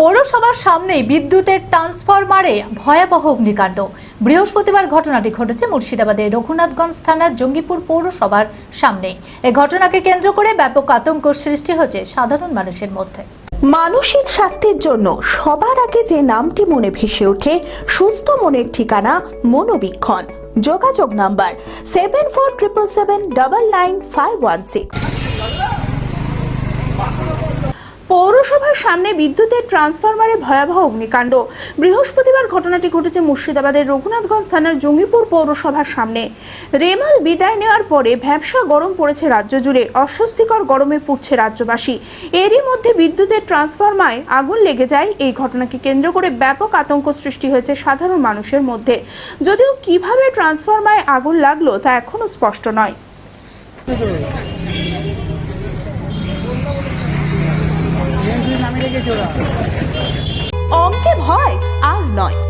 পৌরসভার সামনেই বিদ্যুতের ট্রান্সফরমারে ভয়াবহ অগ্নিকাণ্ড। বৃহস্পতিবার ঘটনাটি ঘটেছে মুর্শিদাবাদের রঘুনাথগঞ্জ থানার জঙ্গিপুর পৌরসভার সামনে এ ঘটনাকে কেন্দ্র করে ব্যাপক আতঙ্ক সৃষ্টি হয়েছে সাধারণ মানুষের মধ্যে। মানসিক স্বাস্থ্যের জন্য সবার আগে যে নামটি মনে ভেসে ওঠে, সুস্থ মনের ঠিকানা মনোবীক্ষণ। যোগাযোগ number seven four triple seven double nine five one six পৌরসভার সামনে বিদ্যুতের ট্রান্সফরমারে ভয়াবহ অগ্নিকাণ্ড। বৃহস্পতিবার ঘটনাটি ঘটেছে মুর্শিদাবাদের রঘুনাথগঞ্জ থানার জঙ্গিপুর পৌরসভার সামনে। রেমাল বিদায় নেওয়ার পরে ভ্যাবসা গরম পড়েছে রাজ্য জুড়ে, অস্বস্তিকর গরমে পুড়ছে রাজ্যবাসী। এরই মধ্যে বিদ্যুতের ট্রান্সফরমায় আগুন লেগে যায়, এই ঘটনাকে কেন্দ্র করে ব্যাপক আতঙ্ক সৃষ্টি হয়েছে সাধারণ মানুষের মধ্যে। যদিও কীভাবে ট্রান্সফরমায় আগুন লাগল তা এখনও স্পষ্ট নয়। অঙ্কে ভয় আর নয়।